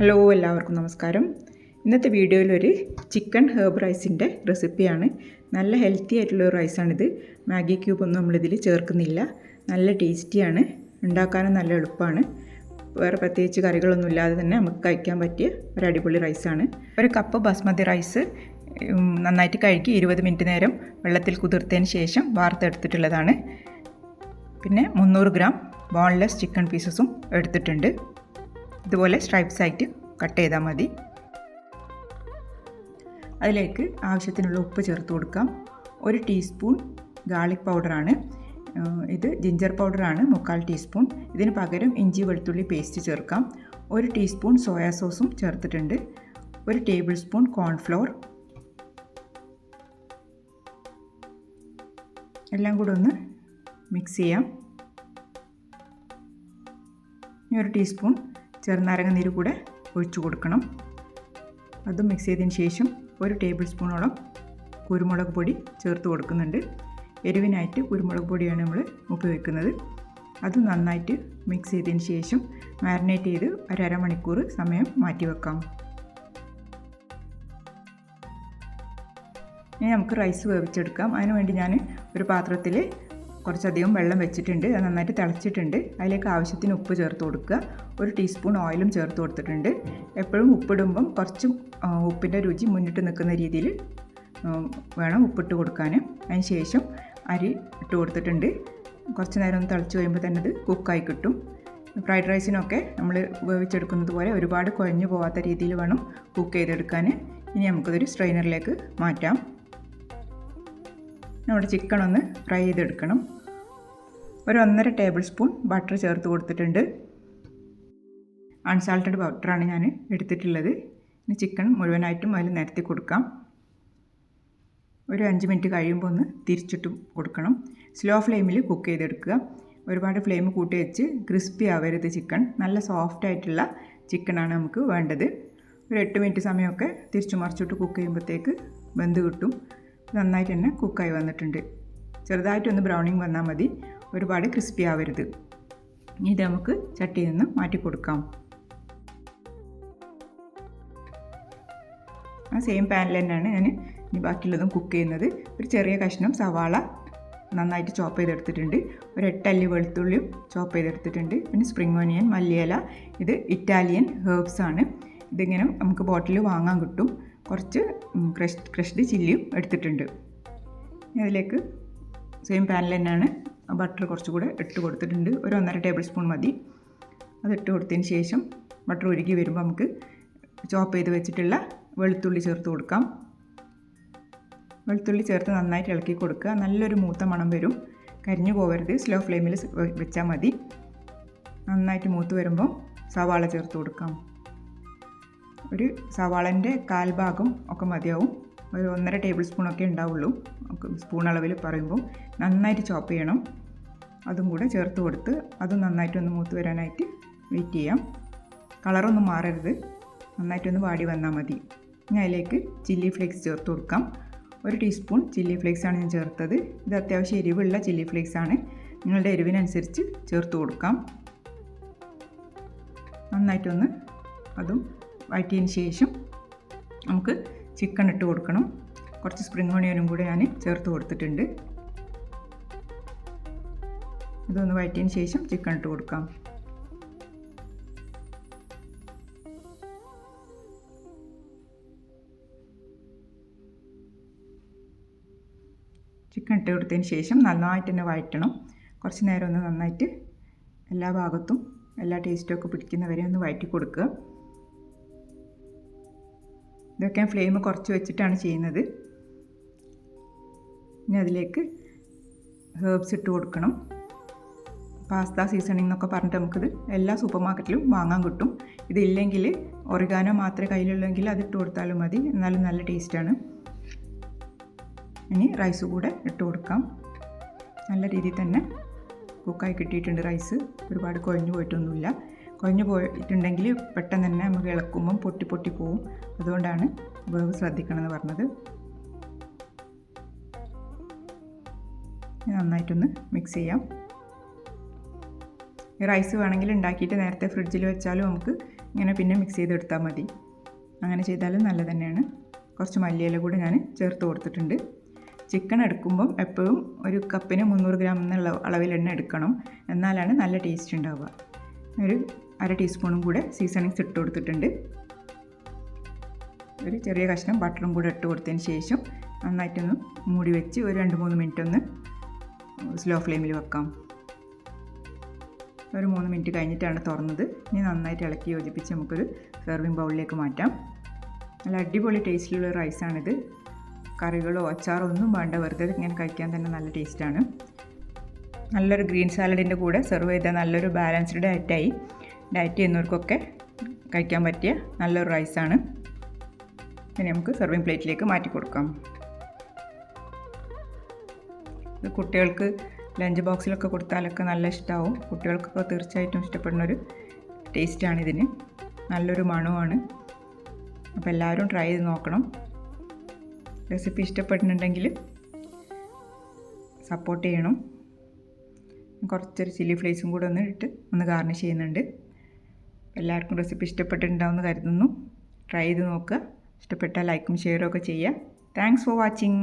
Hello എല്ലാവർക്കും നമസ്കാരം. ഇന്നത്തെ വീഡിയോയിൽ ഒരു ചിക്കൻ ഹേർബ് റൈസിന്റെ റെസിപ്പിയാണ്. നല്ല ഹെൽത്തി ആയിട്ടുള്ള ഒരു റൈസാണിത്. മാഗി ക്യൂബ് ഒന്നും നമ്മളിതിൽ ചേർക്കുന്നില്ല. നല്ല ടേസ്റ്റിയാണ്. ഉണ്ടാക്കാനും നല്ല എളുപ്പമാണ്. വേറെ പ്രത്യേകിച്ച് കറികളൊന്നും ഇല്ലാതെ തന്നെ നമുക്ക് കഴിക്കാൻ പറ്റിയ ഒരു അടിപൊളി റൈസാണ്. ഒരു കപ്പ് ബസ്മതി റൈസ് നന്നായിട്ട് കഴുകി ഇരുപത് മിനിറ്റ് നേരം വെള്ളത്തിൽ കുതിർത്തതിന് ശേഷം വാർത്തെടുത്തിട്ടുള്ളതാണ്. പിന്നെ മുന്നൂറ് ഗ്രാം ബോൺലെസ് ചിക്കൻ പീസസും എടുത്തിട്ടുണ്ട്. ഇതുപോലെ സ്ട്രൈപ്സ് ആയിട്ട് കട്ട് ചെയ്താൽ മതി. അതിലേക്ക് ആവശ്യത്തിനുള്ള ഉപ്പ് ചേർത്ത് കൊടുക്കാം. ഒരു ടീസ്പൂൺ ഗാർലിക് പൗഡറാണ് ഇത് ജിഞ്ചർ പൗഡറാണ് മുക്കാൽ ടീസ്പൂൺ ഇതിന് പകരം ഇഞ്ചി വെളുത്തുള്ളി പേസ്റ്റ് ചേർക്കാം. ഒരു ടീസ്പൂൺ സോയാ സോസും ചേർത്തിട്ടുണ്ട്. ഒരു ടേബിൾ സ്പൂൺ കോൺഫ്ലോർ എല്ലാം കൂടെ ഒന്ന് മിക്സ് ചെയ്യാം. ഇനി ഒരു ടീസ്പൂൺ ചെറുനാരങ്ങ നീര് കൂടെ ഒഴിച്ച് കൊടുക്കണം. അതും മിക്സ് ചെയ്തതിന് ശേഷം ഒരു ടേബിൾ സ്പൂണോളം കുരുമുളക് പൊടി ചേർത്ത് കൊടുക്കുന്നുണ്ട്. എരിവിനായിട്ട് കുരുമുളക് പൊടിയാണ് നമ്മൾ ഉപയോഗിക്കുന്നത്. അത് നന്നായിട്ട് മിക്സ് ചെയ്തതിന് ശേഷം മാരിനേറ്റ് ചെയ്ത് ഒരു മണിക്കൂർ സമയം മാറ്റി വെക്കാം. ഇനി നമുക്ക് റൈസ് വേവിച്ചെടുക്കാം. അതിനുവേണ്ടി ഞാൻ ഒരു പാത്രത്തിൽ കുറച്ചധികം വെള്ളം വെച്ചിട്ടുണ്ട്. അത് നന്നായിട്ട് തിളച്ചിട്ടുണ്ട്. അതിലേക്ക് ആവശ്യത്തിന് ഉപ്പ് ചേർത്ത് കൊടുക്കുക. ഒരു ടീസ്പൂൺ ഓയിലും ചേർത്ത് കൊടുത്തിട്ടുണ്ട്. എപ്പോഴും ഉപ്പിടുമ്പം കുറച്ച് ഉപ്പിന്റെ രുചി മുന്നിട്ട് നിൽക്കുന്ന രീതിയിൽ വേണം ഉപ്പിട്ട് കൊടുക്കാൻ. അതിന് ശേഷം അരി ഇട്ട് കൊടുത്തിട്ടുണ്ട്. കുറച്ച് നേരം ഒന്ന് തിളച്ച് കഴിയുമ്പോൾ തന്നെ അത് കുക്കായി കിട്ടും. ഫ്രൈഡ് റൈസിനൊക്കെ നമ്മൾ വേവിച്ചെടുക്കുന്നത് പോലെ ഒരുപാട് കുഴഞ്ഞു പോകാത്ത രീതിയിൽ വേണം കുക്ക് ചെയ്തെടുക്കാൻ. ഇനി നമുക്കതൊരു സ്ട്രെയിനറിലേക്ക് മാറ്റാം. നമ്മുടെ ചിക്കൻ ഒന്ന് ഫ്രൈ ചെയ്തെടുക്കണം. ഒരു ഒന്നര ടേബിൾ സ്പൂൺ ബട്ടർ ചേർത്ത് കൊടുത്തിട്ടുണ്ട്. അൺസാൾട്ടഡ് ബട്ടറാണ് ഞാൻ എടുത്തിട്ടുള്ളത്. ഇനി ചിക്കൻ മുഴുവനായിട്ടും അതിൽ നിരത്തി കൊടുക്കാം. ഒരു അഞ്ച് മിനിറ്റ് കഴിയുമ്പോൾ ഒന്ന് തിരിച്ചിട്ട് കൊടുക്കണം. സ്ലോ ഫ്ലെയിമിൽ കുക്ക് ചെയ്തെടുക്കുക. ഒരുപാട് ഫ്ലെയിം കൂട്ടി വെച്ച് ക്രിസ്പി ആവരുത് ചിക്കൻ നല്ല സോഫ്റ്റ് ആയിട്ടുള്ള ചിക്കനാണ് നമുക്ക് വേണ്ടത്. ഒരു എട്ട് മിനിറ്റ് സമയമൊക്കെ തിരിച്ചു മറിച്ചിട്ട് കുക്ക് ചെയ്യുമ്പോഴത്തേക്ക് വെന്ത് കിട്ടും. നന്നായിട്ട് തന്നെ കുക്കായി വന്നിട്ടുണ്ട്. ചെറുതായിട്ടൊന്ന് ബ്രൗണിങ് വന്നാൽ മതി. ഒരുപാട് ക്രിസ്പി ആവരുത്. ഇനി ഇത് നമുക്ക് ചട്ടിയിൽ നിന്ന് മാറ്റി കൊടുക്കാം. ആ സെയിം പാനിൽ തന്നെയാണ് ഞാൻ ഇനി ബാക്കിയുള്ളതും കുക്ക് ചെയ്യുന്നത്. ഒരു ചെറിയ കഷ്ണം സവാള നന്നായിട്ട് ചോപ്പ് ചെയ്തെടുത്തിട്ടുണ്ട്. ഒരു എട്ടല്ലി വെളുത്തുള്ളിയും ചോപ്പ് ചെയ്തെടുത്തിട്ടുണ്ട്. പിന്നെ സ്പ്രിംഗ് ഓണിയൻ മല്ലിയില ഇത് ഇറ്റാലിയൻ ഹേർബ്സ് ആണ്. ഇതിങ്ങനെ നമുക്ക് ബോട്ടിൽ വാങ്ങാൻ കിട്ടും. കുറച്ച് ക്രഷ് ക്രഷ്ഡ് ചില്ലിയും എടുത്തിട്ടുണ്ട്. അതിലേക്ക് സെയിം പാനിൽ തന്നെയാണ് ബട്ടർ കുറച്ചുകൂടെ ഇട്ട് കൊടുത്തിട്ടുണ്ട്. ഒരു ഒന്നര ടേബിൾ സ്പൂൺ മതി. അത് ഇട്ട് കൊടുത്തതിന് ശേഷം ബട്ടർ ഉരുകി വരുമ്പോൾ നമുക്ക് ചോപ്പ് ചെയ്ത് വെച്ചിട്ടുള്ള വെളുത്തുള്ളി ചേർത്ത് കൊടുക്കാം. വെളുത്തുള്ളി ചേർത്ത് നന്നായിട്ട് ഇളക്കി കൊടുക്കുക. നല്ലൊരു മൂത്ത മണം വരും. കരിഞ്ഞു പോകരുത് സ്ലോ ഫ്ലെയിമിൽ വെച്ചാൽ മതി. നന്നായിട്ട് മൂത്ത് വരുമ്പോൾ സവാള ചേർത്ത് കൊടുക്കാം. ഒരു സവാളന്റെ കാൽഭാഗം ഒക്കെ മതിയാവും. ഒരു ഒന്നര ടേബിൾ സ്പൂണൊക്കെ ഉണ്ടാവുള്ളൂ. സ്പൂൺ അളവിൽ പറയുമ്പോൾ നന്നായിട്ട് ചോപ്പ് ചെയ്യണം. അതും കൂടെ ചേർത്ത് കൊടുത്ത് അതും നന്നായിട്ടൊന്ന് മൂത്ത് വരാനായിട്ട് വെയിറ്റ് ചെയ്യാം. കളറൊന്നും മാറരുത്. നന്നായിട്ടൊന്ന് വാടി വന്നാൽ മതി. ഇനി അതിലേക്ക് ചില്ലി ഫ്ലേക്സ് ചേർത്ത് കൊടുക്കാം. ഒരു ടീസ്പൂൺ ചില്ലി ഫ്ലേക്സ് ആണ് ഞാൻ ചേർത്തത്. ഇത് അത്യാവശ്യം എരിവുള്ള ചില്ലി ഫ്ലേക്സ് ആണ്. നിങ്ങളുടെ എരിവിനനുസരിച്ച് ചേർത്ത് കൊടുക്കാം. നന്നായിട്ടൊന്ന് അതും വഴറ്റിയതിന് ശേഷം നമുക്ക് ചിക്കൻ ഇട്ട് കൊടുക്കണം. കുറച്ച് സ്പ്രിംഗ് ഓണിയനും കൂടെ ഞാൻ ചേർത്ത് കൊടുത്തിട്ടുണ്ട്. ഇതൊന്ന് വഴറ്റിയതിന് ശേഷം ചിക്കൻ ഇട്ട് കൊടുക്കാം. ചിക്കൻ ഇട്ട് കൊടുത്തതിന് ശേഷം നന്നായിട്ട് തന്നെ വഴറ്റണം. കുറച്ച് നേരം ഒന്ന് നന്നായിട്ട് എല്ലാ ഭാഗത്തും എല്ലാ ടേസ്റ്റും ഒക്കെ പിടിക്കുന്നവരെ ഒന്ന് വഴറ്റി കൊടുക്കുക. ഇതൊക്കെ ഫ്ലെയിം കുറച്ച് വെച്ചിട്ടാണ് ചെയ്യുന്നത്. ഇനി അതിലേക്ക് ഹേർബ്സ് ഇട്ട് കൊടുക്കണം. പാസ്ത സീസണിംഗ് എന്നൊക്കെ പറഞ്ഞിട്ട് നമുക്കിത് എല്ലാ സൂപ്പർ മാർക്കറ്റിലും വാങ്ങാൻ കിട്ടും. ഇതില്ലെങ്കിൽ ഒറിഗാനോ മാത്രമേ കയ്യിലുള്ളെങ്കിൽ അത് ഇട്ട് കൊടുത്താലും മതി. എന്നാലും നല്ല ടേസ്റ്റാണ്. ഇനി റൈസ് കൂടെ ഇട്ട് കൊടുക്കാം. നല്ല രീതിയിൽ തന്നെ കുക്കായി കിട്ടിയിട്ടുണ്ട് റൈസ്. ഒരുപാട് കുഴഞ്ഞു പോയിട്ടൊന്നുമില്ല. കുഴഞ്ഞു പോയിട്ടുണ്ടെങ്കിൽ പെട്ടെന്ന് തന്നെ നമുക്ക് ഇളക്കുമ്പം പൊട്ടി പൊട്ടി പോവും. അതുകൊണ്ടാണ് വേവ് ശ്രദ്ധിക്കണമെന്ന് പറഞ്ഞത്. നന്നായിട്ടൊന്ന് മിക്സ് ചെയ്യാം. ഈ റൈസ് വേണമെങ്കിൽ ഉണ്ടാക്കിയിട്ട് നേരത്തെ ഫ്രിഡ്ജിൽ വെച്ചാലും നമുക്ക് ഇങ്ങനെ പിന്നെ മിക്സ് ചെയ്തെടുത്താൽ മതി. അങ്ങനെ ചെയ്താലും നല്ല തന്നെയാണ്. കുറച്ച് മല്ലിയില കൂടെ ഞാൻ ചേർത്ത് കൊടുത്തിട്ടുണ്ട്. ചിക്കൻ എടുക്കുമ്പം എപ്പോഴും ഒരു കപ്പിന് മുന്നൂറ് ഗ്രാം എന്നുള്ള അളവിൽ എണ്ണ എടുക്കണം. എന്നാലാണ് നല്ല ടേസ്റ്റ് ഉണ്ടാവുക. ഒരു അര ടീസ്പൂണും കൂടെ സീസണിങ്സ് ഇട്ട് കൊടുത്തിട്ടുണ്ട്. ഒരു ചെറിയ കഷ്ണം ബട്ടറും കൂടെ ഇട്ട് കൊടുത്തതിന് ശേഷം നന്നായിട്ടൊന്ന് മൂടി വെച്ച് ഒരു രണ്ട് മൂന്ന് മിനിറ്റ് ഒന്ന് സ്ലോ ഫ്ലെയിമിൽ വെക്കാം. ഒരു മൂന്ന് മിനിറ്റ് കഴിഞ്ഞിട്ടാണ് തുറന്നത്. ഇനി നന്നായിട്ട് ഇളക്കി യോജിപ്പിച്ച് നമുക്കൊരു സെർവിങ് ബൗളിലേക്ക് മാറ്റാം. നല്ല അടിപൊളി ടേസ്റ്റിലുള്ള റൈസാണിത് കറികളോ അച്ചാറോ ഒന്നും വേണ്ട വെറുതെ ഇങ്ങനെ കഴിക്കാൻ തന്നെ നല്ല ടേസ്റ്റാണ് നല്ലൊരു ഗ്രീൻ സാലഡിന്റെ കൂടെ സെർവ് ചെയ്താൽ നല്ലൊരു ബാലൻസ്ഡ് ഡയറ്റായി ഡയറ്റ് ചെയ്യുന്നവർക്കൊക്കെ കഴിക്കാൻ പറ്റിയ നല്ലൊരു റൈസാണ്. ഇനി നമുക്ക് സെർവിങ് പ്ലേറ്റിലേക്ക് മാറ്റി കൊടുക്കാം. കുട്ടികൾക്ക് ലഞ്ച് ബോക്സിലൊക്കെ കൊടുത്താലൊക്കെ നല്ല ഇഷ്ടമാവും കുട്ടികൾക്കൊക്കെ തീർച്ചയായിട്ടും ഇഷ്ടപ്പെടുന്ന ഒരു ടേസ്റ്റാണ് ഇതിന്. നല്ലൊരു മണമാണ് അപ്പോൾ എല്ലാവരും ട്രൈ ചെയ്ത് നോക്കണം. റെസിപ്പി ഇഷ്ടപ്പെടുന്നുണ്ടെങ്കിൽ സപ്പോർട്ട് ചെയ്യണം. കുറച്ചൊരു ചില്ലി ഫ്ലേസും കൂടെ ഒന്ന് ഇട്ട് ഒന്ന് ഗാർണിഷ് ചെയ്യുന്നുണ്ട്. എല്ലാവർക്കും റെസിപ്പി ഇഷ്ടപ്പെട്ടിട്ടുണ്ടാവുമെന്ന് കരുതുന്നു. ട്രൈ ചെയ്ത് നോക്കുക ഇഷ്ടപ്പെട്ടാൽ ലൈക്കും ഷെയറും ഒക്കെ ചെയ്യുക. Thanks for watching